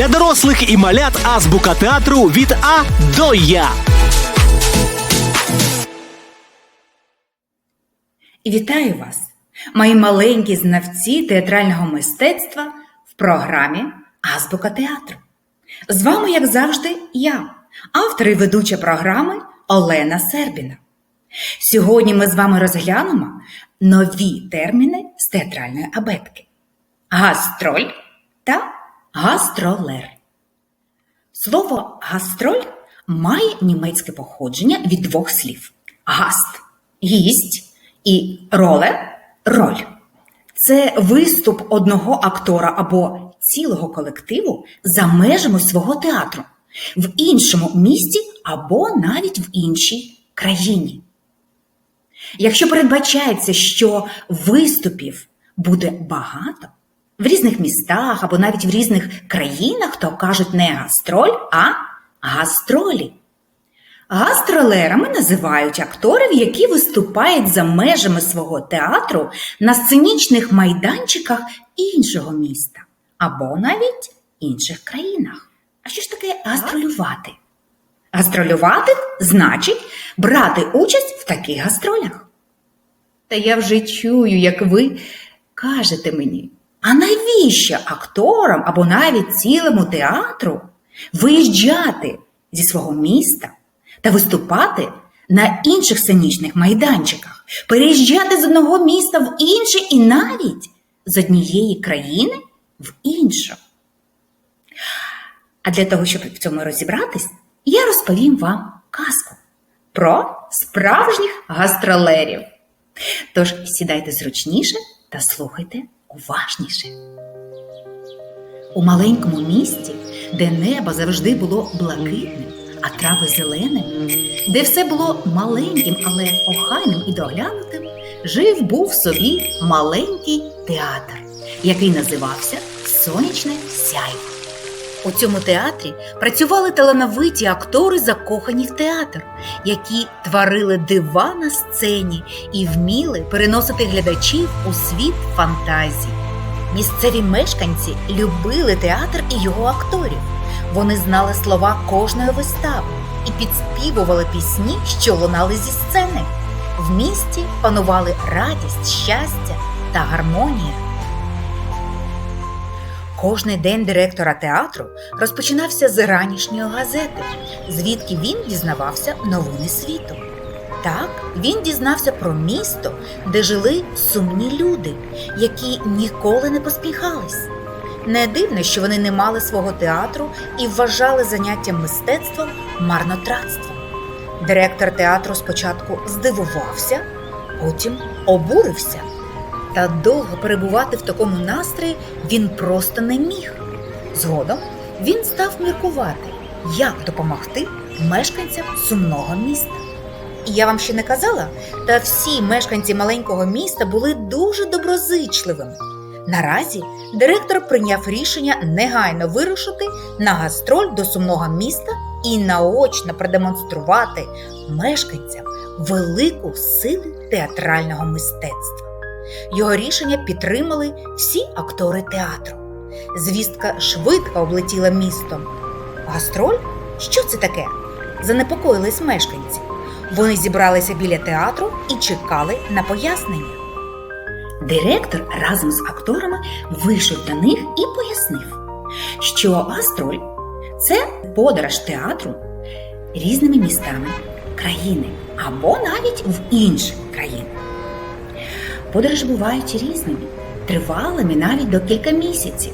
Для дорослих і малят азбука театру від А до Я. Вітаю вас, мої маленькі знавці театрального мистецтва в програмі Азбука театру. З вами, як завжди, я, автор і ведуча програми Олена Сербіна. Сьогодні ми з вами розглянемо нові терміни з театральної абетки: гастроль та гастролер. Слово гастроль має німецьке походження від двох слів: гаст гість і роле роль. Це виступ одного актора або цілого колективу за межами свого театру в іншому місті або навіть в іншій країні. Якщо передбачається, що виступів буде багато в різних містах або навіть в різних країнах, то кажуть не гастроль, а гастролі. Гастролерами називають акторів, які виступають за межами свого театру на сценічних майданчиках іншого міста або навіть інших країнах. А що ж таке гастролювати? Гастролювати значить брати участь в таких гастролях. Та я вже чую, як ви кажете мені, а навіщо акторам або навіть цілому театру виїжджати зі свого міста та виступати на інших сценічних майданчиках, переїжджати з одного міста в інше і навіть з однієї країни в іншу? А для того, щоб в цьому розібратись, я розповім вам казку про справжніх гастролерів. Тож сідайте зручніше та слухайте уважніше. У маленькому місті, де небо завжди було блакитним, а трави зеленими, де все було маленьким, але охайним і доглянутим, жив був собі маленький театр, який називався Сонячне сяйво. У цьому театрі працювали талановиті актори, закохані в театр, які творили дива на сцені і вміли переносити глядачів у світ фантазій. Місцеві мешканці любили театр і його акторів. Вони знали слова кожної вистави і підспівували пісні, що лунали зі сцени. В місті панували радість, щастя та гармонія. Кожний день директора театру розпочинався з ранішньої газети, звідки він дізнавався новини світу. Так, він дізнався про місто, де жили сумні люди, які ніколи не поспіхались. Не дивно, що вони не мали свого театру і вважали заняття мистецтвом марнотратством. Директор театру спочатку здивувався, потім обурився. Та довго перебувати в такому настрої він просто не міг. Згодом він став міркувати, як допомогти мешканцям сумного міста. І я вам ще не казала, та всі мешканці маленького міста були дуже доброзичливими. Наразі директор прийняв рішення негайно вирушити на гастроль до сумного міста і наочно продемонструвати мешканцям велику силу театрального мистецтва. Його рішення підтримали всі актори театру. Звістка швидко облетіла містом. Гастроль? Що це таке? Занепокоїлись мешканці. Вони зібралися біля театру і чекали на пояснення. Директор разом з акторами вийшов до них і пояснив, що гастроль це подорож театру різними містами країни або навіть в країни. Подорожі бувають різними, тривалими навіть до кілька місяців.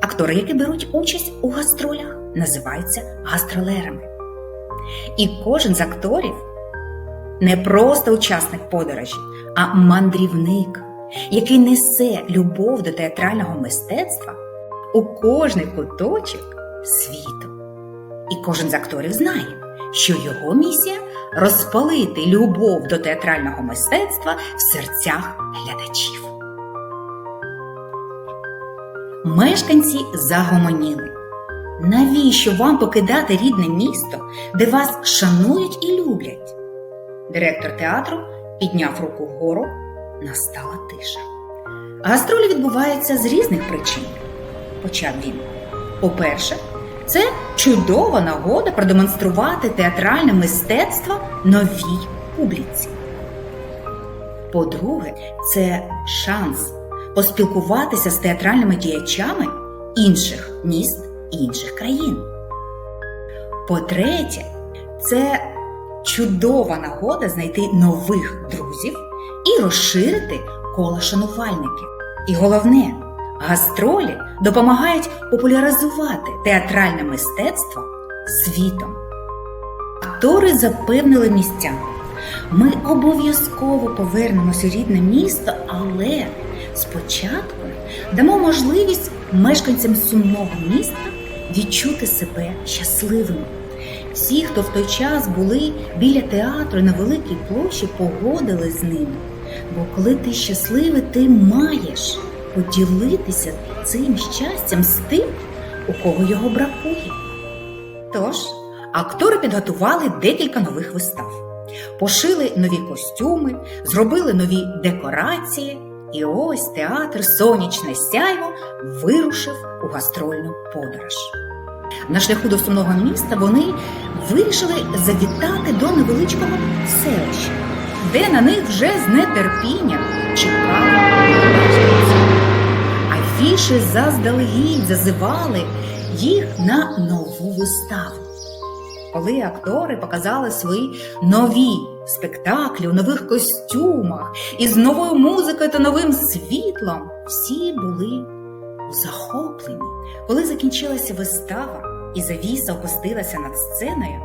Актори, які беруть участь у гастролях, називаються гастролерами. І кожен з акторів не просто учасник подорожі, а мандрівник, який несе любов до театрального мистецтва у кожний куточок світу. І кожен з акторів знає, що його місія розпалити любов до театрального мистецтва в серцях глядачів. Мешканці загомоніли. Навіщо вам покидати рідне місто, де вас шанують і люблять? Директор театру підняв руку вгору, настала тиша. Гастролі відбуваються з різних причин, почав він. По-перше, це чудова нагода продемонструвати театральне мистецтво новій публіці. По-друге, це шанс поспілкуватися з театральними діячами інших міст інших країн. По-третє, це чудова нагода знайти нових друзів і розширити коло шанувальників. І головне, гастролі допомагають популяризувати театральне мистецтво світом. Актори запевнили містян. Ми обов'язково повернемося у рідне місто, але спочатку дамо можливість мешканцям сумного міста відчути себе щасливими. Всі, хто в той час були біля театру на великій площі, погодились з ними. Бо коли ти щасливий, ти маєш поділитися цим щастям з тим, у кого його бракує. Тож, актори підготували декілька нових вистав, пошили нові костюми, зробили нові декорації, і ось театр Сонячне сяйво вирушив у гастрольну подорож. На шляху до сумного міста вони вирішили завітати до невеличкого селища, де на них вже з нетерпінням чекали. Афіші заздалегідь зазивали їх на нову виставу. Коли актори показали свої нові спектаклі у нових костюмах із новою музикою та новим світлом, всі були у захопленні. Коли закінчилася вистава і завіса опустилася над сценою,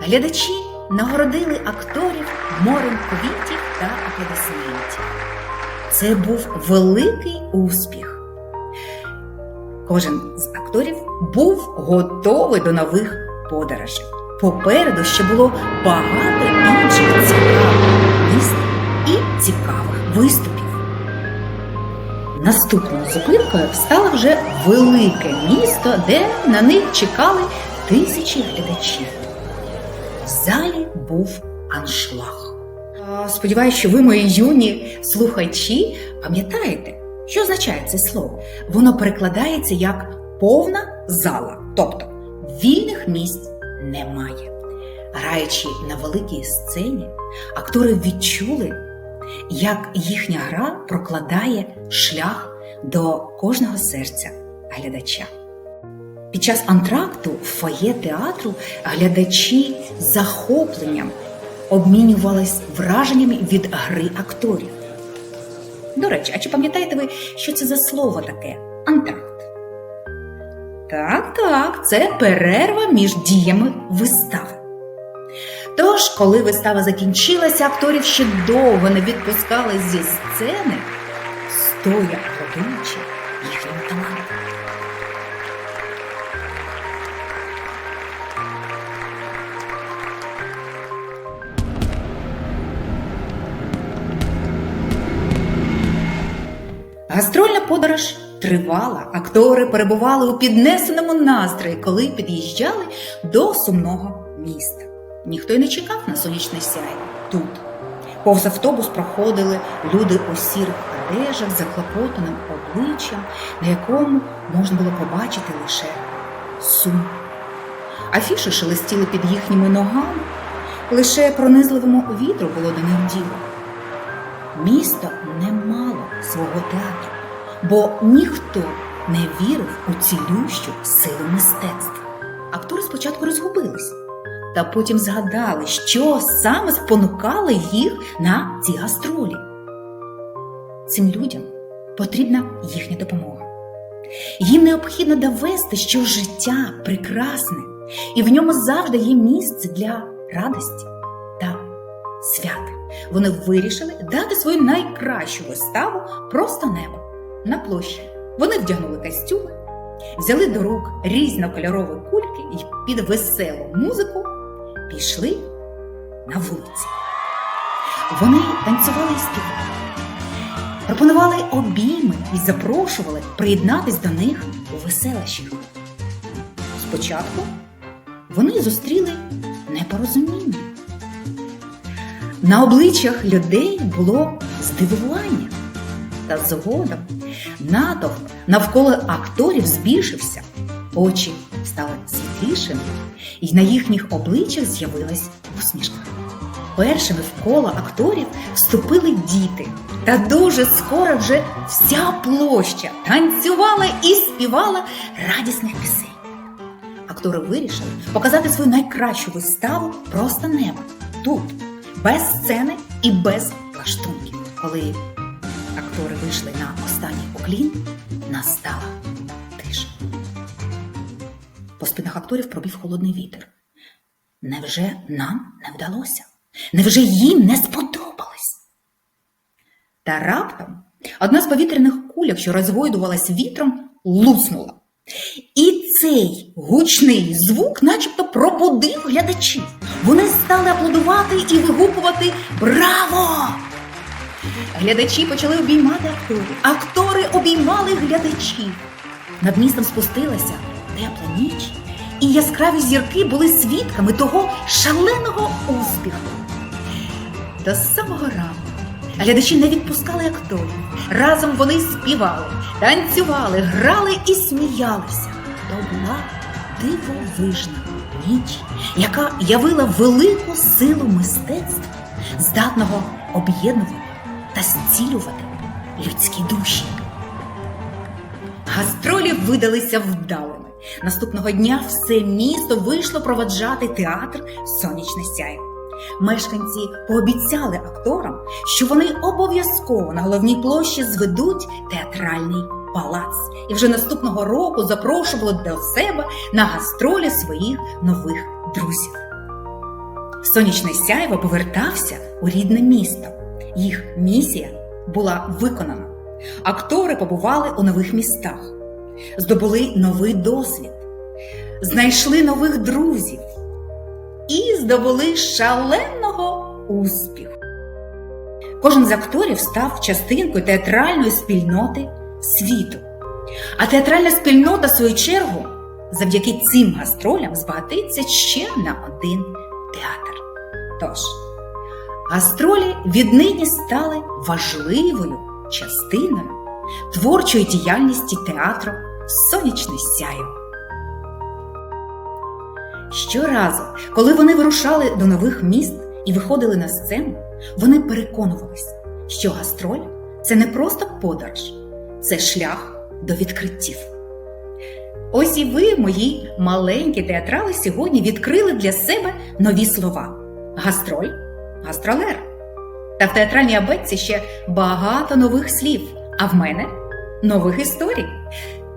глядачі нагородили акторів морем квітів та аплодисментів. Це був великий успіх. Кожен з акторів був готовий до нових подорожей. Попереду ще було багато інших цікавих міст і цікавих виступів. Наступною зупинкою стало вже велике місто, де на них чекали тисячі глядачів. В залі був аншлаг. А, Сподіваюсь, що ви, мої юні слухачі, пам'ятаєте, що означає це слово? Воно перекладається як повна зала, тобто вільних місць немає. Граючи на великій сцені, актори відчули, як їхня гра прокладає шлях до кожного серця глядача. Під час антракту в фоє театру глядачі з захопленням обмінювались враженнями від гри акторів. До речі, а чи пам'ятаєте ви, що це за слово таке? Антракт. Так, так, це перерва між діями вистави. Тож, коли вистава закінчилася, акторів ще довго не відпускали зі сцени, стоя аплодуючи Гастрольна подорож тривала. Актори перебували у піднесеному настрої, коли під'їжджали до сумного міста. Ніхто й не чекав на сонячне сяйво тут. Повз автобус проходили люди у сірих одежах заклопотаним обличчям, на якому можна було побачити лише сум. Афіши шелестіли під їхніми ногами, лише пронизливому вітру було до них діло. Місто не мало свого театру, бо ніхто не вірив у цілющу силу мистецтва. Актори спочатку розгубились, та потім згадали, що саме спонукало їх на ці гастролі. Цим людям потрібна їхня допомога. Їм необхідно довести, що життя прекрасне, і в ньому завжди є місце для радості та свята. Вони вирішили дати свою найкращу виставу просто небо на площі. Вони вдягнули костюми, взяли до рук різнокольорові кульки і під веселу музику пішли на вулиці. Вони танцювали і співали, пропонували обійми і запрошували приєднатись до них у веселощах. Спочатку вони зустріли непорозуміння. На обличчях людей було здивування, та згодом натовп навколо акторів збільшився. Очі стали світлішими, і на їхніх обличчях з'явилась усмішка. Першими в коло акторів вступили діти, та дуже скоро вже вся площа танцювала і співала радісних пісень. Актори вирішили показати свою найкращу виставу просто неба тут, без сцени і без лаштунків. Коли актори вийшли на останній поклін, настала тиша. По спинах акторів пробіг холодний вітер. Невже нам не вдалося? Невже їм не сподобалось? Та раптом одна з повітряних кульок, що розгойдувалась вітром, луснула. І цей гучний звук начебто пробудив глядачів. Вони стали аплодувати і вигукувати Браво! Глядачі почали обіймати акторів. Актори обіймали глядачів. Над містом спустилася тепла ніч, і яскраві зірки були свідками того шаленого успіху. До самого ранку глядачі не відпускали акторів. Разом вони співали, танцювали, грали і сміялися. То була дивовижна ніч, яка явила велику силу мистецтва, здатного об'єднувати та зцілювати людські душі. Гастролі видалися вдалими. Наступного дня все місто вийшло проводжати театр Сонячне сяйво. Мешканці пообіцяли акторам, що вони обов'язково на головній площі зведуть театральний палац і вже наступного року запрошували до себе на гастролі своїх нових друзів. Сонячне сяйво повертався у рідне місто. Їх місія була виконана. Актори побували у нових містах, здобули новий досвід, знайшли нових друзів і здобули шаленого успіху. Кожен з акторів став частинкою театральної спільноти світу. А театральна спільнота, в свою чергу, завдяки цим гастролям збагатиться ще на один театр. Тож, гастролі віднині стали важливою частиною творчої діяльності театру Сонячне сяйво. Щоразу, коли вони вирушали до нових міст і виходили на сцену, вони переконувались, що гастроль це не просто подорож, це шлях до відкриттів. Ось і ви, мої маленькі театрали, сьогодні відкрили для себе нові слова: гастроль, гастролер. Та в театральній абетці ще багато нових слів, а в мене нових історій.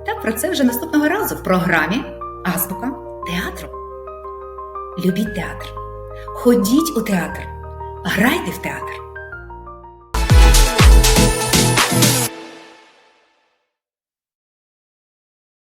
Та про це вже наступного разу в програмі Азбука театру. Любіть театр, ходіть у театр, грайте в театр.